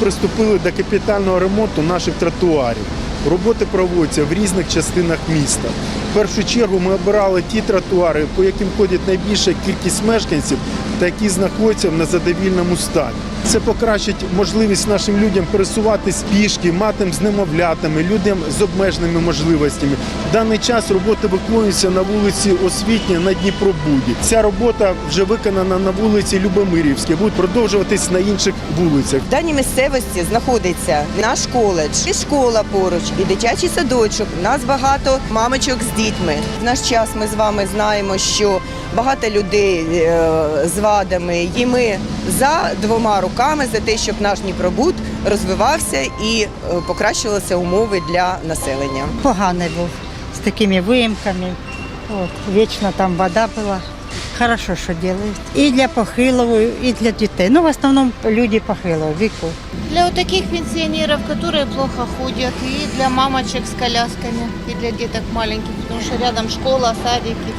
приступили до капітального ремонту наших тротуарів. Роботи проводяться в різних частинах міста. В першу чергу ми обирали ті тротуари, по яким ходять найбільша кількість мешканців та які знаходяться в незадовільному стані. Це покращить можливість нашим людям пересуватись пішки, матим з немовлятами, людям з обмеженими можливостями. В даний час роботи виконуються на вулиці Освітня на Дніпробуді. Ця робота вже виконана на вулиці Любомирівській, буде продовжуватись на інших вулицях. В даній місцевості знаходиться наш коледж, і школа поруч, і дитячий садочок. У нас багато мамочок з дітьми. В наш час ми з вами знаємо, що багато людей е, з вадами, і ми за двома руками за те, щоб наш Дніпробуд розвивався і е, покращувалися умови для населення. поганий був з такими виїмками. От, вічно там вода була. Хорошо, що роблять. І для похилого, і для дітей. Ну, в основному люди похилого віку. Для вот таких пенсионеров, которые плохо ходят, и для мамочек с колясками, и для деток маленьких, потому что рядом школа, садики,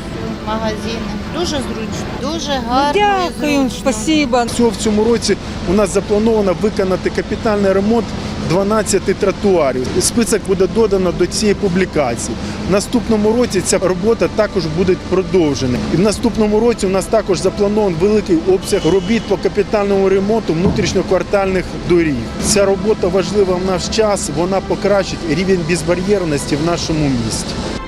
магазини. Дуже зручно, дуже гарно. Дякую, спасибо. Всього в цьому році у нас заплановано виконати капітальний ремонт 12 тротуарів. Список буде додано до цієї публікації. В наступному році ця робота також буде продовжена. І в наступному році у нас також запланований великий обсяг робіт по капітальному ремонту внутрішньоквартальних доріг. Ця робота важлива в наш час. Вона покращить рівень безбар'єрності в нашому місті.